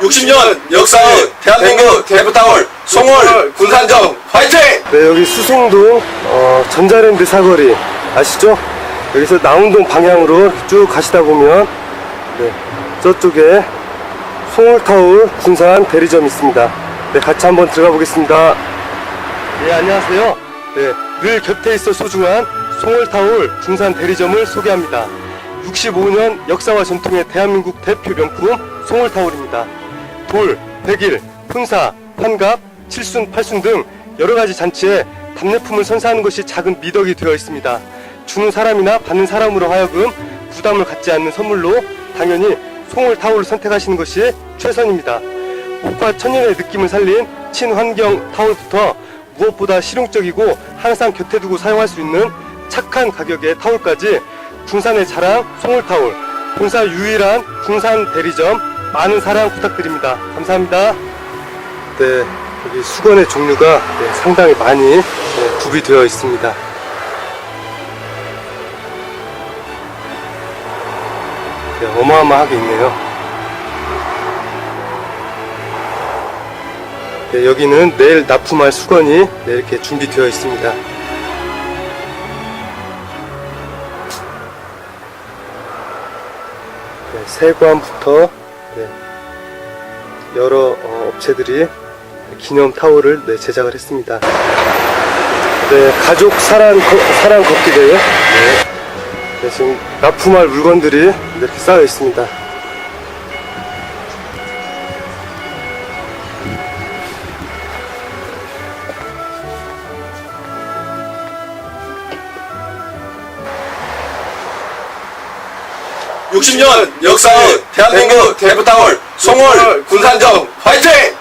60년 역사의 대한민국 대부타월 송월 군산점 화이팅! 네, 여기 수송동 어, 전자랜드 사거리 아시죠? 여기서 나운동 방향으로 쭉 가시다 보면 네, 저쪽에 송월타울 군산 대리점 있습니다. 네, 같이 한번 들어가 보겠습니다. 네, 안녕하세요. 네, 늘 곁에 있어 소중한 송월타울 군산 대리점을 소개합니다. 65년 역사와 전통의 대한민국 대표 명품 송월타올입니다. 돌, 백일, 훈사, 환갑, 칠순, 팔순 등 여러 가지 잔치에 답례품을 선사하는 것이 작은 미덕이 되어 있습니다. 주는 사람이나 받는 사람으로 하여금 부담을 갖지 않는 선물로 당연히 송월타올을 선택하시는 것이 최선입니다. 옷과 천년의 느낌을 살린 친환경 타올부터 무엇보다 실용적이고 항상 곁에 두고 사용할 수 있는 착한 가격의 타올까지 군산의 자랑 송월타올 본사 유일한 군산 대리점 많은 사랑 부탁드립니다. 감사합니다. 네, 여기 수건의 종류가 네, 상당히 많이 네, 구비되어 있습니다. 네, 어마어마하게 있네요. 네, 여기는 내일 납품할 수건이 네, 이렇게 준비되어 있습니다. 네, 세관부터 네, 여러 어, 업체들이 기념 타올을 네, 제작을 했습니다. 네, 가족 사랑, 거- 사랑 걷기 대회. 네. 네, 지금 납품할 물건들이 이렇게 쌓여 있습니다. 육십 년 역사의 대한민국 대부타월 송월 군산점 화이팅!